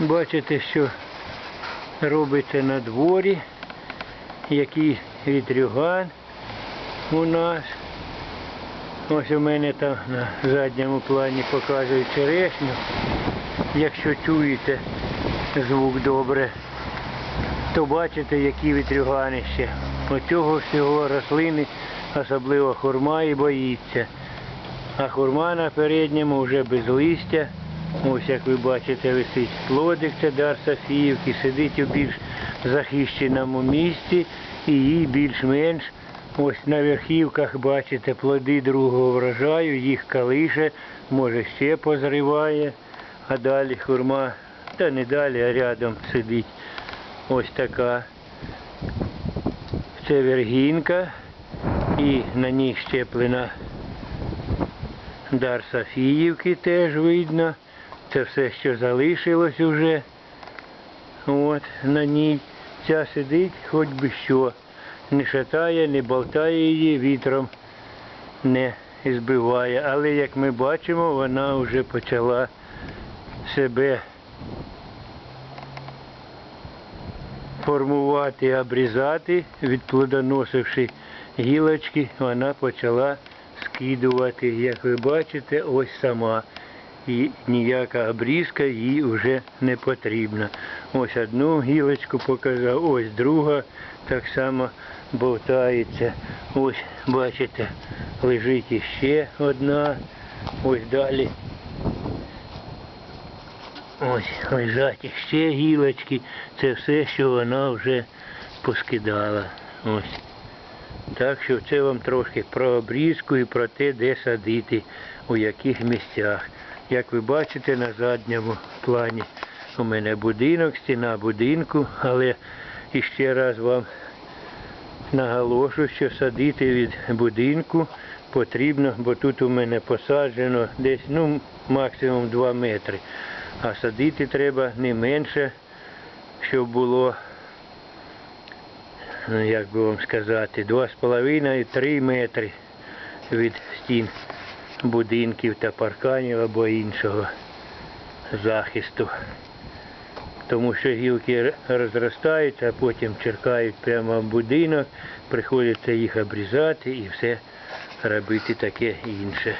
Бачите, що робиться на дворі, який вітрюган у нас. Ось у мене там на задньому плані показують черешню. Якщо чуєте звук добре, то бачите, які вітрюгани ще. Оцього всього рослини, особливо хурма і боїться. А хурма на передньому вже без листя. Ось як ви бачите, висить плодик, це дар Софіївки, сидить у більш захищеному місці і їй більш-менш ось на верхівках бачите плоди другого врожаю, їх калише, може ще позриває, а далі хурма, та не далі, а рядом сидить. Ось така. Це вергінка і на ній щеплена дар Софіївки теж видно. Це все, що залишилось уже. От на ній. Ця сидить хоч би що. Не шатає, не болтає її, вітром не збиває. Але як ми бачимо, вона вже почала себе формувати, обрізати, відплодоносивши гілочки, вона почала скидувати, як ви бачите, ось сама. І ніяка обрізка їй вже не потрібна. Ось одну гілочку показав, ось друга так само болтається. Ось, бачите, лежить іще одна. Ось далі. Ось лежать іще гілочки. Це все, що вона вже поскидала. Ось. Так що це вам трошки про обрізку і про те, де садити, у яких місцях. Як ви бачите на задньому плані у мене будинок, стіна будинку, але іще раз вам наголошую, що садити від будинку потрібно, бо тут у мене посаджено десь ну, максимум 2 метри. А садити треба не менше, щоб було ну, як би вам сказати, 2,5-3 метри від стін будинків та парканів або іншого захисту. Тому що гілки розростаються, а потім черкають прямо в будинок, приходиться їх обрізати і все робити таке інше.